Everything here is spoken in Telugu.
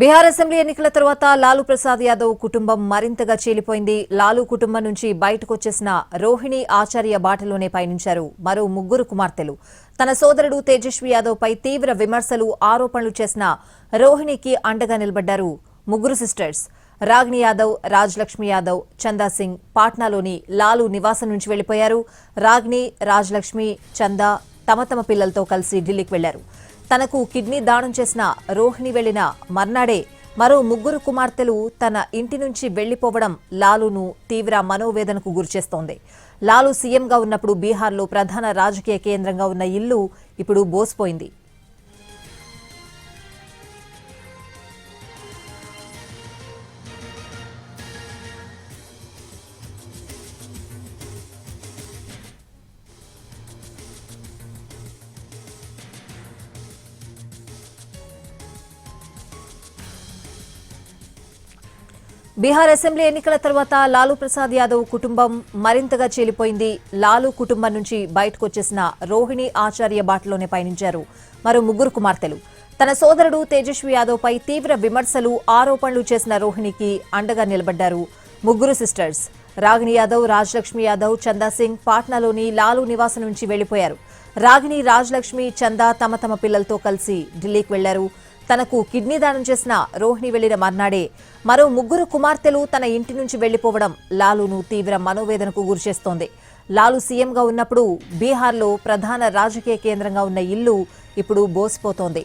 బీహార్ అసెంబ్లీ ఎన్నికల తర్వాత లాలూ ప్రసాద్ యాదవ్ కుటుంబం మరింతగా చీలిపోయింది. లాలూ కుటుంబం నుంచి బయటకొచ్చేసిన రోహిణి ఆచార్య బాటలోనే పయనించారు. మరో ముగ్గురు కుమార్తెలు. తన సోదరుడు తేజస్వి యాదవ్ పై తీవ్ర విమర్శలు ఆరోపణలు చేసిన రోహిణికి అండగా నిలబడ్డారు ముగ్గురు సిస్టర్స్. రాగ్ని యాదవ్ రాజ్లక్ష్మి యాదవ్ చందా సింగ్ పాట్నాలోని లాలూ నివాసం నుంచి వెళ్ళిపోయారు రాగ్ని రాజ్లక్ష్మి చందా తమ తమ పిల్లలతో కలిసి ఢిల్లీకి వెళ్ళారు తనకు కిడ్నీ దానం చేసిన రోహిణి వెళ్ళిన మర్నాడే మరో ముగ్గురు కుమార్తెలు తన ఇంటి నుంచి వెళ్ళిపోవడం లాలూను తీవ్ర మనోవేదనకు గురిచేస్తోంది. లాలూ సీఎంగా ఉన్నప్పుడు బీహార్లో ప్రధాన రాజకీయ కేంద్రంగా ఉన్న ఇల్లు ఇప్పుడు బోసిపోయింది. బీహార్ అసెంబ్లీ ఎన్నికల తర్వాత లాలూ ప్రసాద్ యాదవ్ కుటుంబం మరింతగా చీలిపోయింది. లాలూ కుటుంబం నుంచి బయటకొచ్చేసిన రోహిణి ఆచార్య బాటలోనే పయనించారు. మరో ముగ్గురు కుమార్తెలు. తన సోదరుడు తేజస్వి యాదవ్ పై తీవ్ర విమర్శలు ఆరోపణలు చేసిన రోహిణికి అండగా నిలబడ్డారు ముగ్గురు సిస్టర్స్. రాగిణి యాదవ్ రాజలక్ష్మి యాదవ్ చందా సింగ్ పాట్నాలోని లాలూ నివాసం నుంచి వెళ్ళిపోయారు రాగిణి రాజ్లక్ష్మి చందా తమ తమ పిల్లలతో కలిసి ఢిల్లీకి వెళ్ళారు తనకు కిడ్నీ దానం చేసిన రోహిణి వెళ్ళిన మర్నాడే మరో ముగ్గురు కుమార్తెలు తన ఇంటి నుంచి వెళ్ళిపోవడం లాలూను తీవ్ర మనోవేదనకు గురిచేస్తోంది లాలూ సీఎంగా ఉన్నప్పుడు బీహార్లో ప్రధాన రాజకీయ కేంద్రంగా ఉన్న ఇల్లు ఇప్పుడు బోసిపోతోంది.